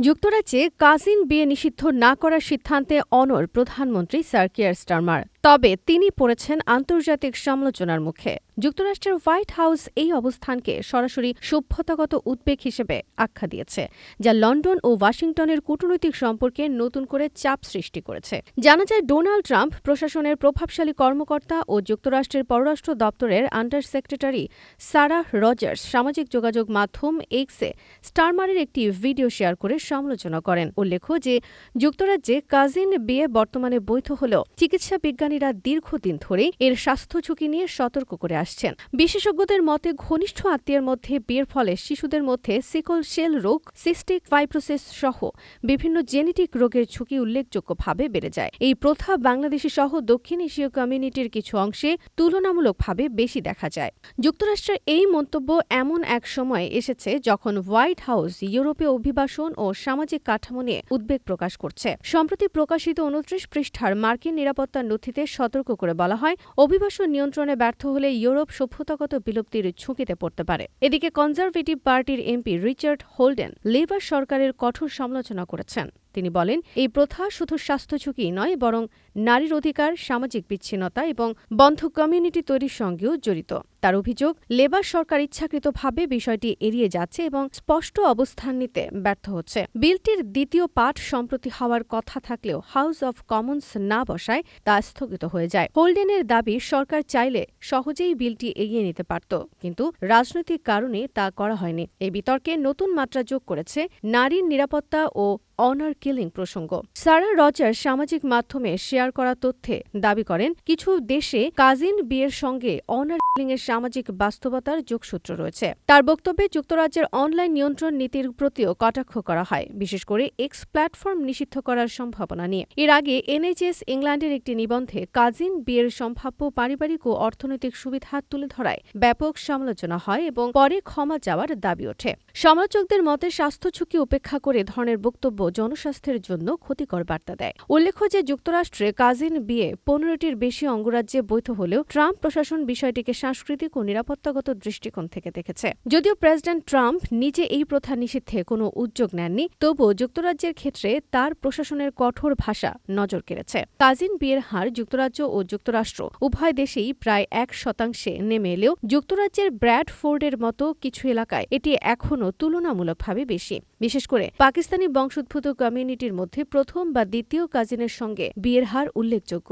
যুক্তরাজ্যে কাজিন বিয়ে নিষিদ্ধ না করার সিদ্ধান্তে অনর প্রধানমন্ত্রী স্যার কিয়ার স্টারমার। তবে তিনি পড়েছেন আন্তর্জাতিক সমালোচনার মুখে। যুক্তরাষ্ট্রের হোয়াইট হাউস এই অবস্থানকে সরাসরি সভ্যতাগত উদ্বেগ হিসেবে আখ্যা দিয়েছে, যা লন্ডন ও ওয়াশিংটনের কূটনৈতিক সম্পর্কে নতুন করে চাপ সৃষ্টি করেছে। জানা যায়, ডোনাল্ড ট্রাম্প প্রশাসনের প্রভাবশালী কর্মকর্তা ও যুক্তরাষ্ট্রের পররাষ্ট্র দপ্তরের আন্ডার সেক্রেটারি সারাহ রজার্স সামাজিক যোগাযোগ মাধ্যম এক্সে স্টারমারের একটি ভিডিও শেয়ার করে সমালোচনা করেন। উল্লেখ্য যে, যুক্তরাজ্যে কাজিন বিয়ে বর্তমানে বৈধ হলেও চিকিৎসা বিজ্ঞানীরা দীর্ঘদিন ধরেই এর স্বাস্থ্য ঝুঁকি নিয়ে সতর্ক করে আসছেন। বিশেষজ্ঞদের মতে ঘনিষ্ঠ আত্মীয়ের মধ্যে বিয়ের ফলে শিশুদের মধ্যে সিকল সেল রোগ, সিস্টিক ফাইব্রোসিস সহ বিভিন্ন জেনেটিক রোগের ঝুঁকি উল্লেখযোগ্যভাবে বেড়ে যায়। এই প্রথা বাংলাদেশি সহ দক্ষিণ এশীয় কমিউনিটির কিছু অংশে তুলনামূলকভাবে বেশি দেখা যায়। যুক্তরাষ্ট্রের এই মন্তব্য এমন এক সময় এসেছে যখন হোয়াইট হাউস ইউরোপীয় অভিবাসন ও সামাজিক কাঠামো নিয়ে উদ্বেগ প্রকাশ করছে। সম্প্রতি প্রকাশিত উনত্রিশ পৃষ্ঠার মার্কিন নিরাপত্তা নথিতে সতর্ক করে বলা হয়, অভিবাসন নিয়ন্ত্রণে ব্যর্থ হলে ইউরোপ সভ্যতাগত বিলুপ্তির ঝুঁকিতে পড়তে পারে। এদিকে কনজারভেটিভ পার্টির এমপি রিচার্ড হোল্ডেন লেবার সরকারের কঠোর সমালোচনা করেছেন। তিনি বলেন, এই প্রথা শুধু স্বাস্থ্য ঝুঁকি নয়, বরং নারীর অধিকার, সামাজিক বিচ্ছিন্নতা এবং বন্ধ কমিউনিটি তৈরির সঙ্গেও জড়িত। তার অভিযোগ, লেবার সরকার ইচ্ছাকৃতভাবে বিষয়টি এড়িয়ে যাচ্ছে এবং স্পষ্ট অবস্থান নিতে ব্যর্থ হচ্ছে। বিলটির দ্বিতীয় পাঠ সম্প্রতি হওয়ার কথা থাকলেও হাউস অব কমন্স না বসায় তা স্থগিত হয়ে যায়। হোল্ডেনের দাবি, সরকার চাইলে সহজেই বিলটি এগিয়ে নিতে পারত, কিন্তু রাজনৈতিক কারণে তা করা হয়নি। এই বিতর্কে নতুন মাত্রা যোগ করেছে নারীর নিরাপত্তা ও অনার কিলিং প্রসঙ্গ। সারা রজার সামাজিক মাধ্যমে শেয়ার করা তথ্যে দাবি করেন, কিছু দেশে কাজিন বিয়ের সঙ্গে অনার কিলিং এর সামাজিক বাস্তবতার যোগসূত্র রয়েছে। তার বক্তব্যে যুক্তরাজ্যের অনলাইন নিয়ন্ত্রণ নীতির প্রতিও কটাক্ষ করা হয়, বিশেষ করে এক্স প্ল্যাটফর্ম নিষিদ্ধ করার সম্ভাবনা নিয়ে। এর আগে এনএইচএস ইংল্যান্ডের একটি নিবন্ধে কাজিন বিয়ের সম্ভাব্য পারিবারিক ও অর্থনৈতিক সুবিধা তুলে ধরায় ব্যাপক সমালোচনা হয় এবং পরে ক্ষমা চাওয়ার দাবি ওঠে। সমালোচকদের মতে স্বাস্থ্য ঝুঁকি উপেক্ষা করে ধরনের বক্তব্য জনস্বাস্থ্যের জন্য ক্ষতিকর বার্তা দেয়। উল্লেখ্য যে যুক্তরাষ্ট্রে কাজিন বিয়ে পনেরোটির বেশি অঙ্গরাজ্যে বৈধ হলেও ট্রাম্প প্রশাসন বিষয়টিকে সাংস্কৃতিক ও নিরাপত্তাগত দৃষ্টিকোণ থেকে দেখেছে। যদিও প্রেসিডেন্ট ট্রাম্প নিজে এই প্রথা নিষিদ্ধে কোনো উদ্যোগ নেননি, তবুও যুক্তরাজ্যের ক্ষেত্রে তার প্রশাসনের কঠোর ভাষা নজর কেড়েছে। কাজিন বিয়ের হার যুক্তরাজ্য ও যুক্তরাষ্ট্র উভয় দেশেই প্রায় এক শতাংশে নেমে এলেও যুক্তরাজ্যের ব্র্যাডফোর্ডের মতো কিছু এলাকায় এটি এখনও তুলনামূলকভাবে বেশি। বিশেষ করে পাকিস্তানি বংশোদ্ভূত কমিউনিটির মধ্যে প্রথম বা দ্বিতীয় কাজিনের সঙ্গে বিয়ের হার উল্লেখযোগ্য।